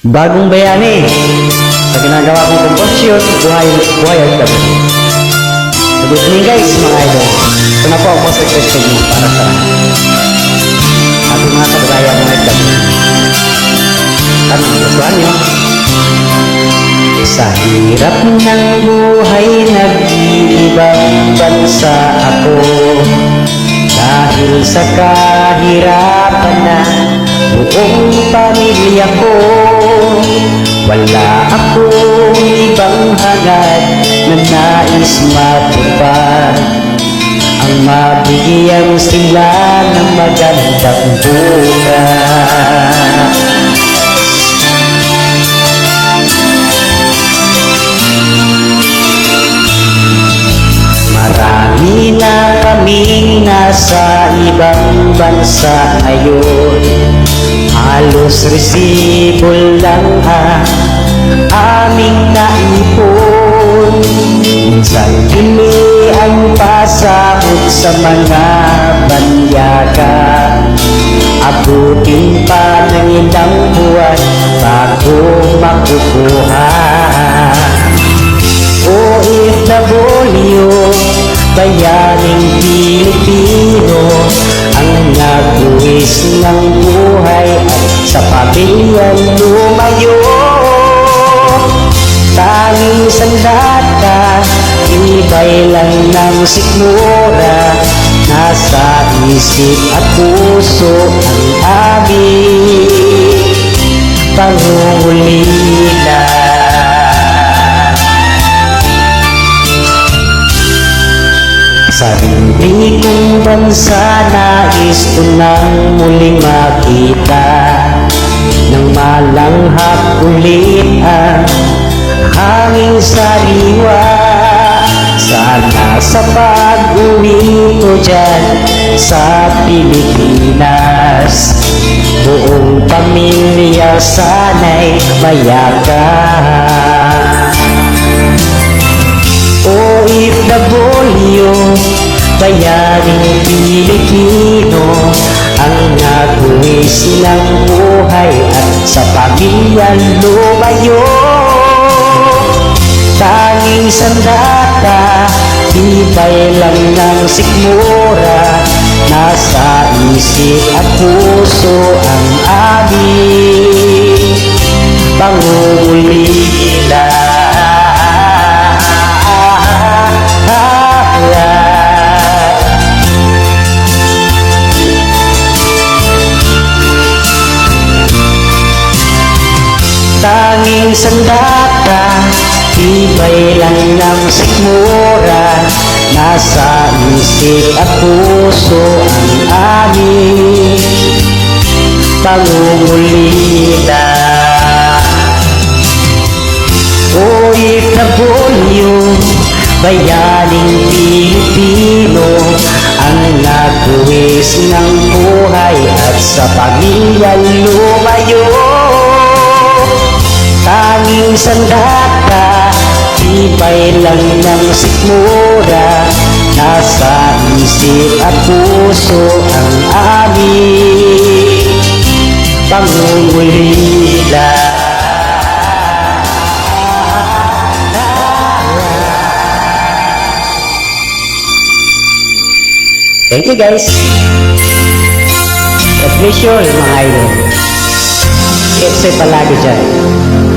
Bagong bayani sa ginagawa kong komponsyon, buhay, buhay at gabi. Good evening guys, mga idol. Ito na po ang most requested mo para sa ating mga kababayan mga gabi. Ano, gustuhan nyo? Sa hirap ng buhay, nag-iibang bansa ako Dahil sa kahirapan na buong pamilya ko Wala akong ibang hangad na nais matupad. Ang mabigyan sila ng magandang bukas Marami na kaming nasa ibang bansa ngayon Halos resibo lang ang aming naipon. Minsan kini ang pasahod sa mga banyaga. Abutin pa ng ilang buwan bago makukuha nagbuwis ng buhay at sa pamilyang lumayo. Tanging sandata, ibay lang ng sikmura. Nasa isip at puso ang aming pangungulila Sarili kong bansa nais ko nang muling makita. Nang malanghap ulit ang hanging sariwa. Sana sa pag-uwi ko dyan sa Pilipinas. Buong pamilya sana'y mayakan OFW, bayaring Pilipino Ang nagbuwis ng buhay at sa pamilya lumayo. Tanging sandata, tibay lang ng sikmura. Nasa isip at puso ang aming pangungulila Tanging sandata Tibay lang ng sikmura. Nasa isip at puso ang aming pangungulila OFW, bayaning Pilipino Ang nagbuwis ng buhay at sa pamilya lumayo Tanging sandata, tibay lang ng sikmura Nasa isip at puso ang aming pangungulila Thank you guys. God bless you all mga idol. Keep safe palagi dyan.